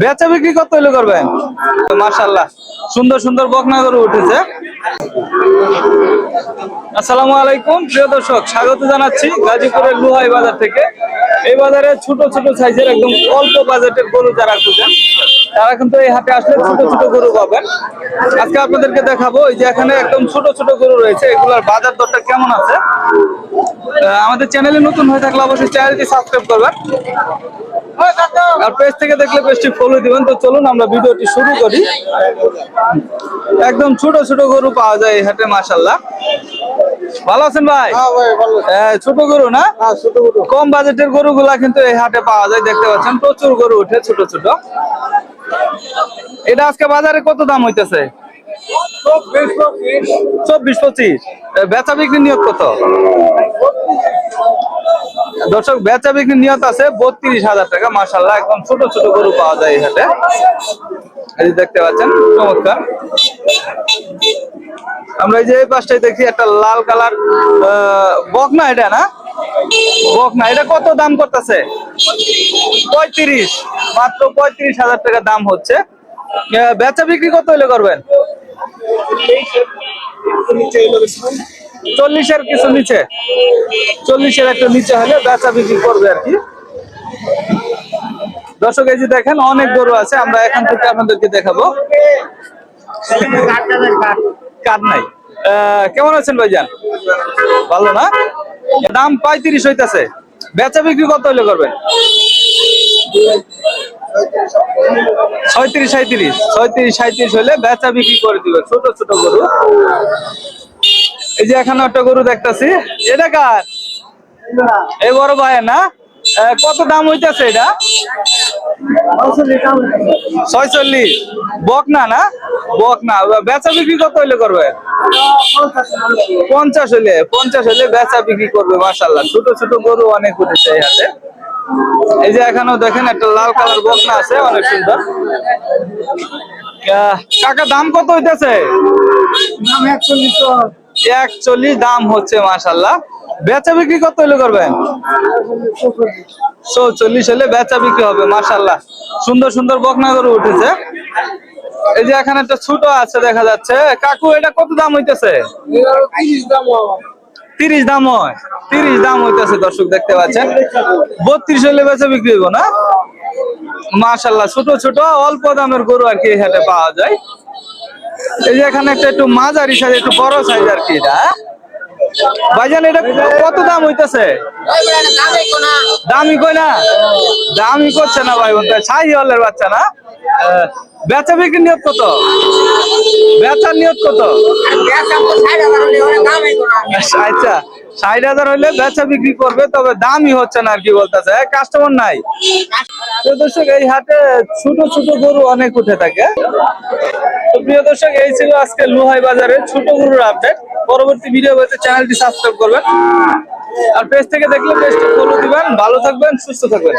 বেচা বিক্রি কত হইলে করবেন? মাশাল্লাহ সুন্দর সুন্দর বকনা গরু উঠেছে। আসসালামু আলাইকুম, প্রিয় দর্শক, স্বাগত জানাচ্ছি গাজীপুরের লুহাই বাজার থেকে। এই বাজারে ছোট ছোট সাইজের একদম অল্প বাজেটের গরু যারা খুঁজেন, তারা কিন্তু এই হাটে আসলে ছোট ছোট গরু পাবেন। আজকে আপনাদেরকে দেখাবো, এই যে এখানে একদম ছোট ছোট গরু রয়েছে, এগুলোর বাজার দরটা কেমন আছে? আমাদের চ্যানেলে নতুন হয়ে থাকলে অবশ্যই চ্যানেলটি সাবস্ক্রাইব করবেন। আর পেজ থেকে দেখলে পেজটি ফলো দিবেন। তো চলুন আমরা ভিডিওটি শুরু করি। একদম ছোট ছোট গরু পাওয়া যায় এই হাটে মাশাল্লাহ ভালো আছেন ভাই? ছোট গরু না? কম বাজেটের গরুগুলা কিন্তু এই হাটে পাওয়া যায় দেখতে পাচ্ছেন। প্রচুর গরু উঠে ছোট ছোট। এটা আজকে বাজারে কত দাম হইতেছে? চব্বিশ পঁচিশ। বেচা বিক্রি নিয়োগ কত? দর্শক বেচা বিক্রি নিয়ত আছে বত্রিশ হাজার টাকা মাসাল্লাহ একদম ছোট ছোট গরু পাওয়া যায় এই দেখতে পাচ্ছেন, চমৎকার। আমরা এই যে এই পাশটায় দেখি, একটা লাল কালার বক না এটা না? বক না এটা কত দাম করতেছে? পঁয়ত্রিশ, মাত্র পঁয়ত্রিশ হাজার টাকা দাম হচ্ছে। বেচা বিক্রি কত হইলে করবেন? চল্লিশের কিছু নিচে। চল্লিশের একটু নিচে হলে বেচা বিক্রি করবে আর কি। দর্শক, এই যে দেখেন, অনেক গরু আছে, আমরা এখান থেকে আপনাদেরকে দেখাবো। কার নাই। কেমন আছেন ভাইজান? ভালো না? দাম পঁয়ত্রিশ হইতেছে। বেচা বিক্রি কত হইলে করবেন? ছয়ত্রিশ সাঁত্রিশ ছয়ত্রিশ সাঁত্রিশ হলে বেচা বিক্রি করে দিবে ছোট ছোট গরু। এই যে এখানে একটা গরু দেখতাছি, এটা কার? এই বড় ভাই না? কত দাম হইতেছে এটা? ছয়চল্লিশ। বক না না? বক না। বেচা বিক্রি কত হইলে করবে? পঞ্চাশ হইলে পঞ্চাশ হইলে বেচা বিক্রি করবে মাসাল্লাহ ছোট ছোট গরু অনেক উঠেছে এই হাতে এই যে এখানেও দেখেন, একটা লাল কালার বকনা আছে, অনেক সুন্দর। কাকা, দাম কত হইতেছে? দাম হচ্ছে মাসাল্লাহ বেচা বিক্রি কত হলে করবেন? চল্লিশ হলে বেচা বিক্রি হবে মাসাল্লাহ সুন্দর সুন্দর বকনা গরু উঠেছে। এই যে এখানে একটা ছোট আছে, দেখা যাচ্ছে। কাকু, এটা কত দাম হইতেছে? তিরিশ দাম হয়। তিরিশ দাম হইতেছে, দর্শক দেখতে পাচ্ছেন। বত্রিশ হলে বেচা বিক্রি হইব না? মাশাল্লাহ ছোট ছোট, অল্প দামের গরু আর কি হাটে পাওয়া যায়। এই যে এখানে একটা একটু মাঝারি সাইজ একটু বড় সাইজ আর কি এটা হ্যাঁ? ভাইজান, এটা কত দাম হইতেছে? দামি কই না দামি করছে না ভাই বলতে ছাই হলের বাচ্চা না? বেচা বিক্রি নিয়ত কত? বেচার নিয়ত কত? আচ্ছা ষাট হাজার হইলে বেচা বিক্রি করবে, তবে দামই হচ্ছে না আর কি বলতেছে কাস্টমার নাই। তো দর্শক, এই হাটে ছোট ছোট গরু অনেক উঠে থাকে। তো প্রিয় দর্শক, এই ছিল আজকে লোহাই বাজারে ছোট গরুর আপডেট পরবর্তী ভিডিও পেতে চ্যানেলটি সাবস্ক্রাইব করবেন। আর পেজ থেকে দেখলে পেজটি ফলো দিবেন। ভালো থাকবেন, সুস্থ থাকবেন।